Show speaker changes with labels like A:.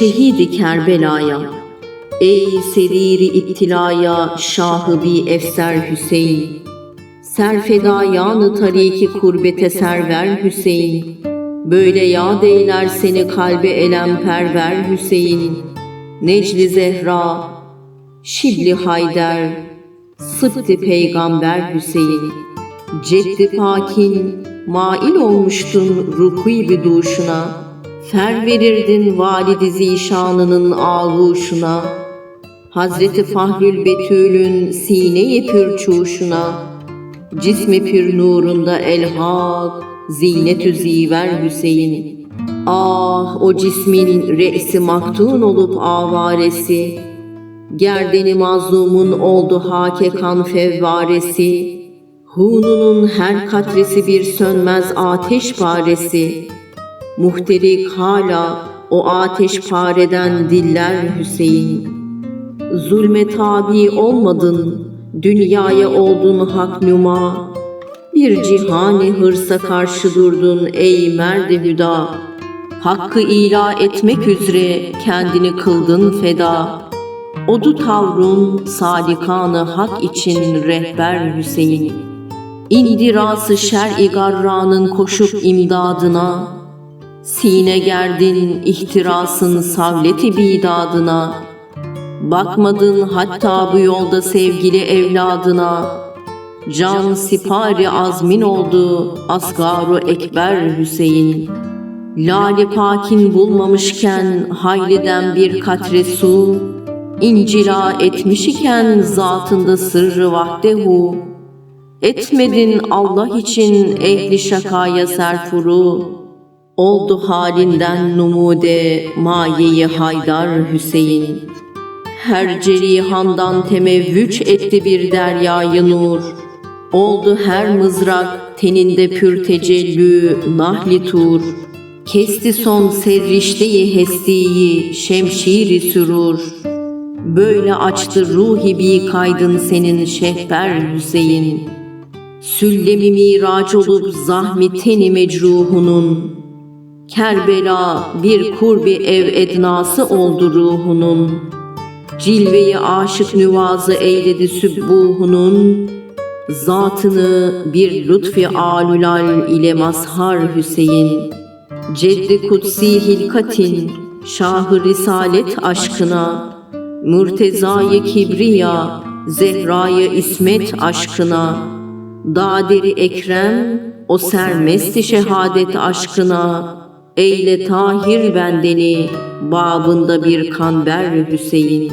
A: şehidi Kerbela'ya. Ey seriri iptilaya şahı bir efser Hüseyin. Serfedayanı tariki kurbete server Hüseyin. Böyle yad eyler seni kalbe elem perver Hüseyin. Necli Zehra, Şibli Hayder, Sıddı Peygamber Hüseyin. Ceddi Pakin, mail olmuştun rukuy bir duşuna. Fer verirdin validi zişanının ağuşuna. Hazreti Fahrül Betül'ün sine-i pür çuşuna. Cismi pür nurunda elhak, zinetü ziver Hüseyin. Ah o cismin re'si maktun olup avaresi, Gerdeni mazlumun oldu hake kan fevvaresi, Hununun her katresi bir sönmez ateş paresi, Muhterik hala o ateş pareden diller Hüseyin. Zulme tabi olmadın, dünyaya oldun hak numa. Bir cihani hırsa karşı durdun ey merdi hüda. Hakkı ila etmek üzere kendini kıldın feda. Odu tavrun sadikanı hak için rehber Hüseyin. İndirası şer-i garranın koşup imdadına, Sine gerdin ihtirasın savleti bidadına, Bakmadın hatta bu yolda sevgili evladına, Can sipari azmin oldu asgaru ekber Hüseyin. Lale pakin bulmamışken hayliden bir katre su, İncila etmiş iken zatında sırrı vahdehu, Etmedin Allah için ehli şakaya serfuru, Oldu halinden numude mayeyi Haydar Hüseyin. Her cerihandan temevvüç etti bir deryayı nur. Oldu her mızrak teninde pür tecellü nahli tur. Kesti son serrişteyi hestiyi şemşiri sürur. Böyle açtı ruhi bir kaydın senin şehber Hüseyin. Süllemi miraç olup zahmi teni mecruhunun. Kerbela bir kurbi ev ednası oldu ruhunun. Cilveyi aşık nüvazı eyledi sübbuhunun. Zatını bir lütfi alülal ile mazhar Hüseyin. Ceddi kutsi hilkatin, şahı risalet aşkına, Mürtezayı kibriya, zehrayı ismet aşkına, Daderi Ekrem, o sermesti şehadet aşkına, Eyle tahir bendeni, babında bir kanber Hüseyin.